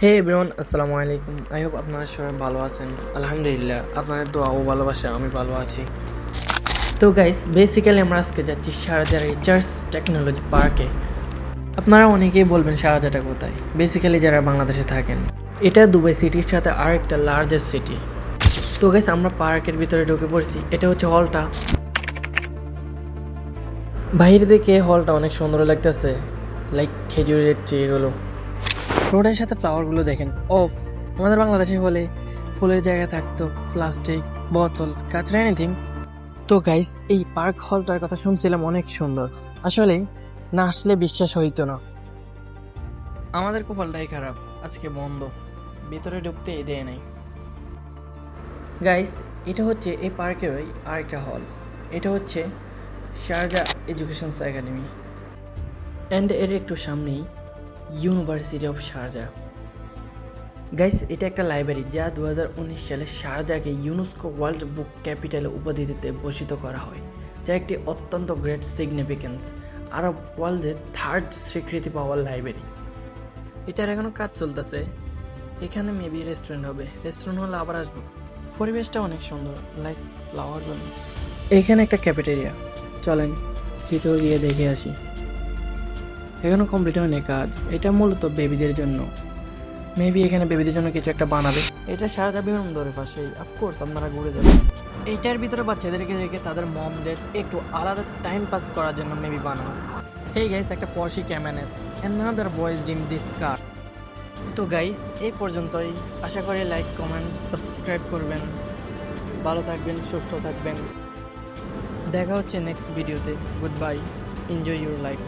হে everyone আসসালামু আলাইকুম I hope আপনারা সবাই ভালো আছেন। আলহামদুলিল্লাহ, আপনাদের দোয়া ও ভালোবাসা আমি ভালো আছি। তো গাইস বেসিক্যালি আমরা আজকে যাচ্ছি শারজার রিচার্জ টেকনোলজি পার্কে আপনারা অনেকেই বলবেন শারজাটা কোথায়? বেসিক্যালি যারা বাংলাদেশে থাকেন, এটা দুবাই সিটির সাথে আর একটা লার্জেস্ট সিটি তো গাইস আমরা পার্কের ভিতরে ঢুকে পড়ছি। এটা হচ্ছে হলটা বাইরে দেখে হলটা অনেক সুন্দর লাগতেছে। লাইক খেজুরের ট্রিগুলো রোডের সাথে ফ্লাওয়ারগুলো দেখেন। অফ আমাদের বাংলাদেশে হলে ফুলের জায়গায় থাকতো প্লাস্টিক বোতল কাঁচরা এনিথিং তো গাইস এই পার্ক হলটার কথা শুনছিলাম, অনেক সুন্দর। আসলে, না আসলে বিশ্বাস হইতো না। আমাদের কপালটাই খারাপ, আজকে বন্ধ। ভিতরে ঢুকতে দেয় নাই। গাইস এটা হচ্ছে এই পার্কেরই আরেকটা হল এটা হচ্ছে শারজা এডুকেশনস একাডেমি অ্যান্ড এর একটু সামনেই ইউনিভার্সিটি অফ শারজা গাইস এটা একটা লাইব্রেরি যা দু সালে শারজাকে ইউনেস্কো ওয়ার্ল্ড বুক ক্যাপিটালে উপাধি দিতে ভূষিত করা হয়, যা একটি অত্যন্ত গ্রেট সিগনিফিকেন্স আরব ওয়ার্ল্ডের থার্ড স্বীকৃতি পাওয়ার লাইব্রেরি এটার এখনও কাজ চলতেছে। এখানে মেবি রেস্টুরেন্ট হবে। রেস্টুরেন্ট হলে আবার আসব। পরিবেশটা অনেক সুন্দর। লাইক ফ্লাওয়ারগুলো এখানে একটা ক্যাফেটেরিয়া চলেন, ভিতরে গিয়ে দেখে আসি। এখনও কমপ্লিট হয়নি কাজ। এটা মূলত বেবিদের জন্য। মেবি এখানে বেবিদের জন্য কিছু একটা বানাবে। এটা সারা যাবে বিমানবন্দরের পাশেই অফকোর্স আপনারা ঘুরে যাবেন। এইটার ভিতরে বাচ্চাদেরকে রেখে তাদের মমদের একটু আলাদা টাইম পাস করার জন্য মেবি বানানো। হেই গাইস একটা ফর্সি ক্যামেনেস অ্যানাদার বয়েজ ডিম দিস কার তো গাইস এই পর্যন্তই। আশা করি লাইক কমেন্ট সাবস্ক্রাইব করবেন। ভালো থাকবেন, সুস্থ থাকবেন। দেখা হচ্ছে নেক্সট ভিডিওতে good bye enjoy your life